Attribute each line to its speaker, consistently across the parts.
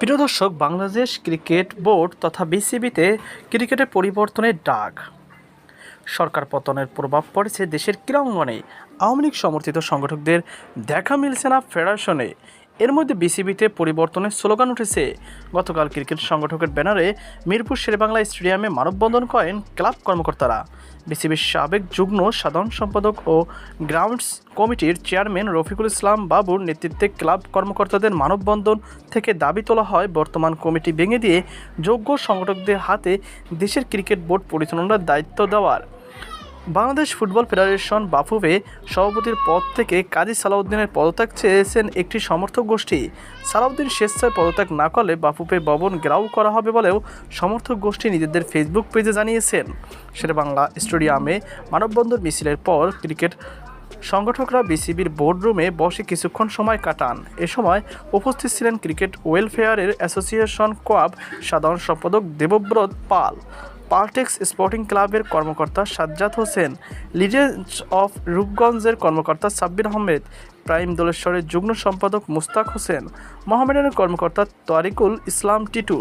Speaker 1: প্রিয় দর্শক, Bangladesh cricket board তথা বিসিবিতে ক্রিকেটের পরিবর্তনের ডাক। সরকার পতনের প্রভাব পড়েছে দেশের ক্রীড়াঙ্গনে। আওয়ামী লীগ সমর্থিত সংগঠকদের দেখা মিলছে না ফেডারেশনে। এর মধ্যে বিসিবিতে পরিবর্তনের স্লোগান উঠেছে। গতকাল ক্রিকেট সংগঠকের ব্যানারে মিরপুর শেরেবাংলা স্টেডিয়ামে মানববন্ধন করেন ক্লাব কর্মকর্তারা। বিসিবির সাবেক যুগ্ম সাধারণ সম্পাদক ও গ্রাউন্ডস কমিটির চেয়ারম্যান রফিকুল ইসলাম বাবুর নেতৃত্বে ক্লাব কর্মকর্তাদের মানববন্ধন থেকে দাবি তোলা হয়। বর্তমান কমিটি ভেঙে দিয়ে যোগ্য সংগঠকদের হাতে দেশের ক্রিকেট বোর্ড পরিচালনার দায়িত্ব দেওয়ার বাংলাদেশ ফুটবল ফেডারেশন বাফুবে সভাপতির পদ থেকে কাজী সালাউদ্দিনের পদত্যাগ চেয়েছেন একটি সমর্থক গোষ্ঠী। সালাউদ্দিন স্বেচ্ছায় পদত্যাগ না করলে বাফুপে ভবন গ্রাউ করা হবে বলেও সমর্থক গোষ্ঠী নিজেদের ফেসবুক পেজে জানিয়েছেন। শেরবাংলা স্টেডিয়ামে মানববন্ধন মিছিলের পর ক্রিকেট সংগঠকরা বিসিবির বোর্ডরুমে বসে কিছুক্ষণ সময় কাটান। এ সময় উপস্থিত ছিলেন ক্রিকেট ওয়েলফেয়ারের অ্যাসোসিয়েশন কোয়াব সাধারণ সম্পাদক দেবব্রত পাল। পালটেক্স স্পোর্টিং ক্লাবের কর্মকর্তা সাজ্জাদ হোসেন, লিজেন্ডস অফ রূপগঞ্জের কর্মকর্তা সাব্বির আহমেদ, প্রাইম দোলেশ্বরের যুগ্ম সম্পাদক মুস্তাক হোসেন, মোহামেডানের কর্মকর্তা তারিকুল ইসলাম টিটু,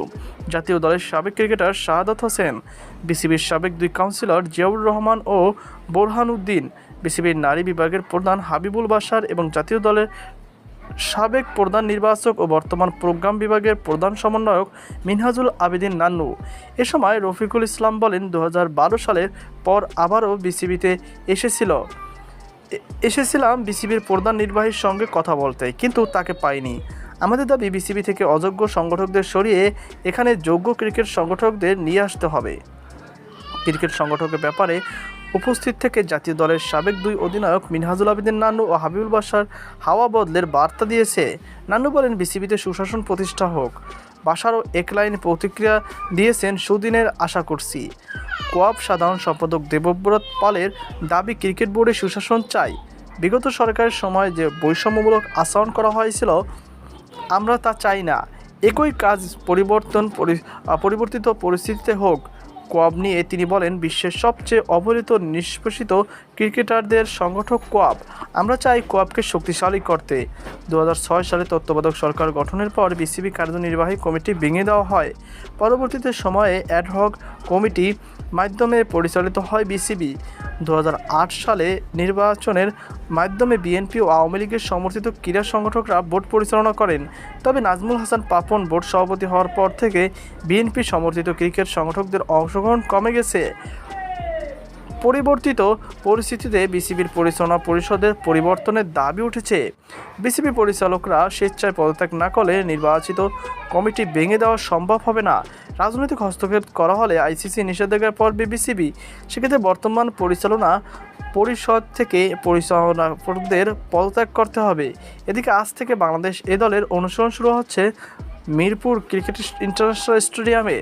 Speaker 1: জাতীয় দলের সাবেক ক্রিকেটার শাহাদাত হোসেন, বিসিবির সাবেক দুই কাউন্সিলর জিয়াউর রহমান ও বোরহান উদ্দিন, বিসিবির নারী বিভাগের প্রধান হাবিবুল বাসার এবং জাতীয় দলের সাবেক প্রধান নির্বাচক ও বর্তমান প্রোগ্রাম বিভাগের প্রধান সমন্বয়ক মিনহাজুল আবেদিন নান্নু। এ সময় রফিকুল ইসলাম বলেন দু হাজার বারো সালের পর আবারও বিসিবিতে এসেছিল। এসেছিলাম বিসিবির প্রধান নির্বাহীর সঙ্গে কথা বলতে, কিন্তু তাকে পাইনি। আমাদের দাবি, বিসিবি থেকে অযোগ্য সংগঠকদের সরিয়ে এখানে যোগ্য ক্রিকেট সংগঠকদের নিয়ে আসতে হবে। ক্রিকেট সংগঠকের ব্যাপারে উপস্থিত থেকে জাতীয় দলের সাবেক দুই অধিনায়ক মিনহাজুল আবেদিন নান্নু ও হাবিবুল বাসার হাওয়া বদলের বার্তা দিয়েছে। নান্নু বলেন, বিসিবিতে সুশাসন প্রতিষ্ঠা হোক। বাসারও এক লাইনে প্রতিক্রিয়া দিয়েছেন সুদিনের আশা করছি। কোয়াব সাধারণ সম্পাদক দেবব্রত পালের দাবি, ক্রিকেট বোর্ডে সুশাসন চাই। বিগত সরকারের সময় যে বৈষম্যমূলক আচরণ করা হয়েছিল, আমরা তা চাই না। একই কাজ পরিবর্তন পরি- পরিবর্তিত পরিস্থিতিতে হোক। কোয়াব নিয়ে তিনি বলেন বিশ্বের সবচেয়ে অবহেলিত নিষ্পেষিত ক্রিকেটারদের সংগঠক কোয়াব। আমরা চাই কোয়াবকে শক্তিশালী করতে। দু হাজার ছয় সালে তত্ত্বাবধায়ক সরকার গঠনের পর বিসিবি কার্যনির্বাহী কমিটি ভেঙে দেওয়া হয়। পরবর্তীতে সময়ে অ্যাডহক কমিটি মাধ্যমে পরিচালিত হয় বিসিবি। দু হাজার আট সালে নির্বাচনের মাধ্যমে বিএনপি ও আওয়ামী লীগের সমর্থিত ক্রীড়া সংগঠকরা বোর্ড পরিচালনা করেন। তবে নাজমুল হাসান পাপন বোর্ড সভাপতি হওয়ার পর থেকে বিএনপি সমর্থিত ক্রিকেট সংগঠকদের অংশগ্রহণ কমে গেছে। পরিবর্তিত পরিস্থিতিতে বিসিবির পরিচালনা পরিষদের পরিবর্তনের দাবি উঠেছে। বিসিবি পরিচালকরা স্বেচ্ছায় পদত্যাগ না করলে নির্বাচিত কমিটি ভেঙে দেওয়া সম্ভব হবে না। রাজনৈতিক হস্তক্ষেপ করা হলে আইসিসি নিষেধাজ্ঞার পড়বে বিসিবি সেক্ষেত্রে বর্তমান পরিচালনা পরিষদ থেকে পরিচালনাদের পদত্যাগ করতে হবে। এদিকে আজ থেকে বাংলাদেশ এ দলের অনুসরণ শুরু হচ্ছে মিরপুর ক্রিকেট ইন্টারন্যাশনাল স্টেডিয়ামে।